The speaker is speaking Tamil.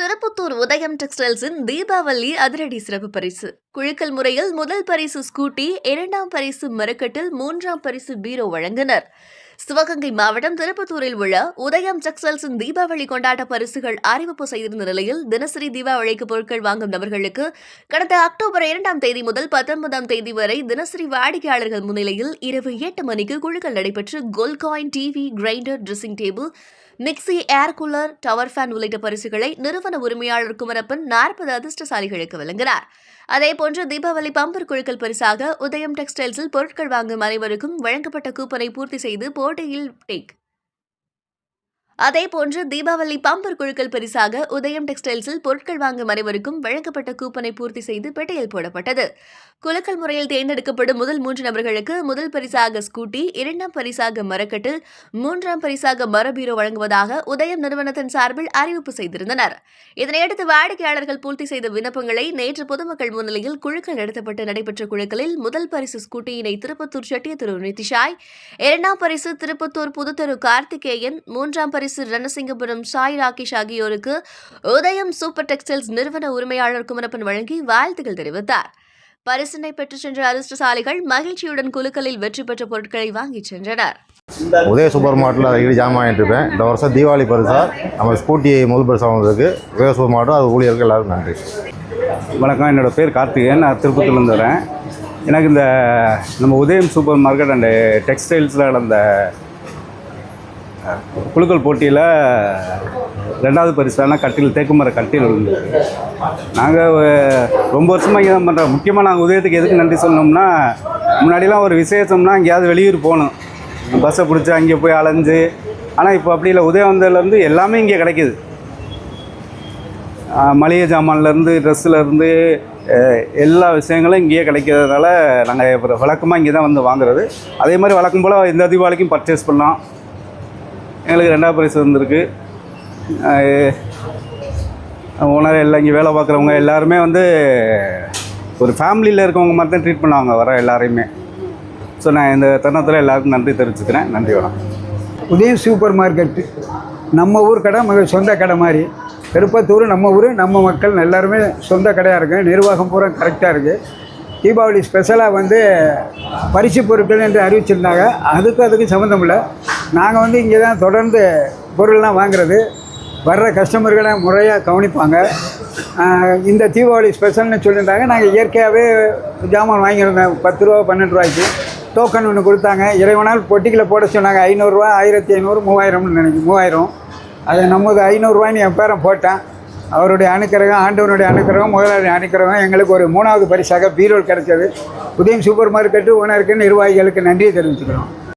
திருப்புத்தூர் உதயம் டெக்ஸ்டைல்ஸின் தீபாவளி அதிரடி சிறப்பு பரிசு. குழுக்கள் முறையில் முதல் பரிசு ஸ்கூட்டி இரண்டாம் பரிசு மரக்கட்டில் மூன்றாம் பரிசு பீரோ வழங்கினர். சிவகங்கை மாவட்டம் திருப்பத்தூரில் உள்ள உதயம் டெக்ஸ்டைல்ஸின் தீபாவளி கொண்டாட்ட பரிசுகள் அறிவிப்பு செய்திருந்த நிலையில் தினசரி தீபாவளிக்கு பொருட்கள் வாங்கும் நபர்களுக்கு கடந்த அக்டோபர் இரண்டாம் தேதி முதல் பத்தொன்பதாம் தேதி வரை தினசரி வாடிக்கையாளர்கள் முன்னிலையில் இரவு எட்டு மணிக்கு குழுக்கள் நடைபெற்று கோல்காயின் TV grinder dressing table mixie air cooler tower fan உள்ளிட்ட பரிசுகளை நிறுவன உரிமையாளர் குமரப்பன் நாற்பது அதிர்ஷ்டசாலிகளுக்கு வழங்கினார். அதேபோன்று தீபாவளி பம்பர் குழுக்கள் பரிசாக உதயம் டெக்ஸ்டைல்ஸில் பொருட்கள் வாங்கும் அனைவருக்கும் வழங்கப்பட்ட கூப்பனை பூர்த்தி செய்து கோடையில் டேக் அதேபோன்று தீபாவளி பாம்பர் குழுக்கள் பரிசாக உதயம் டெக்ஸ்டைல்ஸில் பொருட்கள் வாங்கும் அனைவருக்கும் வழங்கப்பட்ட கூப்பனை பூர்த்தி செய்து பெட்டியில் போடப்பட்டது. குலுக்கல் முறையில் தேர்ந்தெடுக்கப்படும் முதல் மூன்று நபர்களுக்கு முதல் பரிசாக ஸ்கூட்டி இரண்டாம் பரிசாக மரக்கட்டில் மூன்றாம் பரிசாக மரபீரோ வழங்குவதாக உதயம் நிறுவனத்தின் சார்பில் அறிவிப்பு செய்திருந்தனர். இதனையடுத்து வாடிக்கையாளர்கள் பூர்த்தி செய்த விண்ணப்பங்களை நேற்று பொதுமக்கள் முன்னிலையில் குழுக்கள் நடத்தப்பட்டு நடைபெற்ற குழுக்களில் முதல் பரிசு ஸ்கூட்டியினை திருப்பத்தூர் செட்டியத்திரு நிதிஷாய் இரண்டாம் பரிசு திருப்பத்தூர் புதுத்தெரு கார்த்திகேயன் மூன்றாம் பரிசு ரணசிங்கபுரம் சாய் ராகேஷ் ஆகியோருக்கு உதயம் சூப்பர் டெக்ஸ்டைல்ஸ் நிறுவன உரிமையாளர் குமரப்பன் வழங்கி வாழ்த்துக்கள் தெரிவித்தார். பரிசினை பெற்றுச் சென்ற அதிர்ஷ்டசாலிகள் மகிழ்ச்சியுடன் குலுக்கலில் வெற்றி பெற்ற பொருட்களை வாங்கிச் சென்றனர். உதய சூப்பர் மார்ட்டில் அடிக்கடி ஜாமான் வாங்கிட்டு இருப்பேன். இந்த வருஷம் தீபாவளி பரிசா நம்ம ஸ்கூட்டி முதல் பரிசு வாங்கினதுக்கு உதய சூப்பர் மார்ட்டும் அது ஊழியர்கள் எல்லாருக்கும் நன்றி. வணக்கம். என்னோட பேர் கார்த்திகேயன். நான் திருப்பத்தூர்லேருந்து வரேன். எனக்கு இந்த நம்ம உதயம் சூப்பர் மார்க்கெட் அண்டு டெக்ஸ்டைல்ஸில் நடந்த குழுக்கள் குலுக்கல் போட்டியில் ரெண்டாவது பரிசான கட்டில் தேக்குமர கட்டில் இருந்தது நாங்கள் ரொம்ப வருஷமாக இங்கே தான் பண்ணுறோம் முக்கியமாக நாங்கள் உதயத்துக்கு எதுக்கு நன்றி சொல்லணும்னா முன்னாடிலாம் ஒரு விசேஷம்னா எங்கேயாவது வெளியூர் போகணும். பஸ்ஸை பிடிச்சி அங்கே போய் அலைஞ்சு ஆனால் இப்போ அப்படி இல்லை. உதயம் வந்ததுலேருந்து எல்லாமே இங்கே கிடைக்கிது. மளிகை ஜாமான்லேருந்து ட்ரெஸ்ஸுலேருந்து எல்லா விஷயங்களும் இங்கேயே கிடைக்கிறதுனால நாங்கள் வழக்கமாக இங்கே தான் வந்து வாங்குறது. அதே மாதிரி வழக்கம் போல் இந்த தீபாவளிக்கும் பர்ச்சேஸ் பண்ணலாம். எங்களுக்கு ரெண்டாவது ப்ரைஸ் வந்திருக்கு. ஓனர் எல்லாம் இங்கே வேலை பார்க்குறவங்க எல்லாருமே வந்து ஒரு ஃபேமிலியில் இருக்கவங்க மாதிரி தான் ட்ரீட் பண்ணுவாங்க வர எல்லாரையுமே. ஸோ நான் இந்த தருணத்தில் எல்லாருக்கும் நன்றி தெரிவிச்சுக்கிறேன். நன்றி வணக்கம். உதயம் சூப்பர் மார்க்கெட்டு நம்ம ஊர் கடை மிக சொந்த கடை மாதிரி. திருப்பத்தூர் நம்ம ஊர் நம்ம மக்கள் எல்லாருமே சொந்த கடையாக இருக்குது நிர்வாகம் பூரா கரெக்டாக இருக்குது தீபாவளி ஸ்பெஷலாக வந்து பரிசு பொருட்கள் என்று அறிவிச்சிருந்தாங்க. அதுக்கும் அதுக்கும் சம்மந்தம் இல்லை. நாங்கள் வந்து இங்கே தான் தொடர்ந்து பொருள்லாம் வாங்குறது. வர்ற கஸ்டமர்களை முறையாக கவனிப்பாங்க. இந்த தீபாவளி ஸ்பெஷல்னு சொல்லியிருந்தாங்க. நாங்கள் இயற்கையாகவே ஜாமான் வாங்கியிருந்தோம். பத்து ரூபா பன்னெண்டு ரூபாய்க்கு. டோக்கன் ஒன்று கொடுத்தாங்க. இறைவனால் பொட்டிக்கில் போட சொன்னாங்க. ஐநூறுரூவா ஆயிரத்தி ஐநூறு மூவாயிரம்னு நினைக்கிறேன். மூவாயிரம். அதை நமது ஐநூறுரூவான்னு என் பேரன் போட்டேன். அவருடைய அனுக்கிரகம் ஆண்டவனுடைய அனுக்கிரகம் முதலாளி அனுக்கிரகம். எங்களுக்கு ஒரு மூணாவது பரிசாக பீரோல் கிடைச்சது. உதயம் சூப்பர் மார்க்கெட்டு ஓனருக்கு நிர்வாகிகளுக்கு நன்றியை தெரிவிச்சுக்கிறோம்.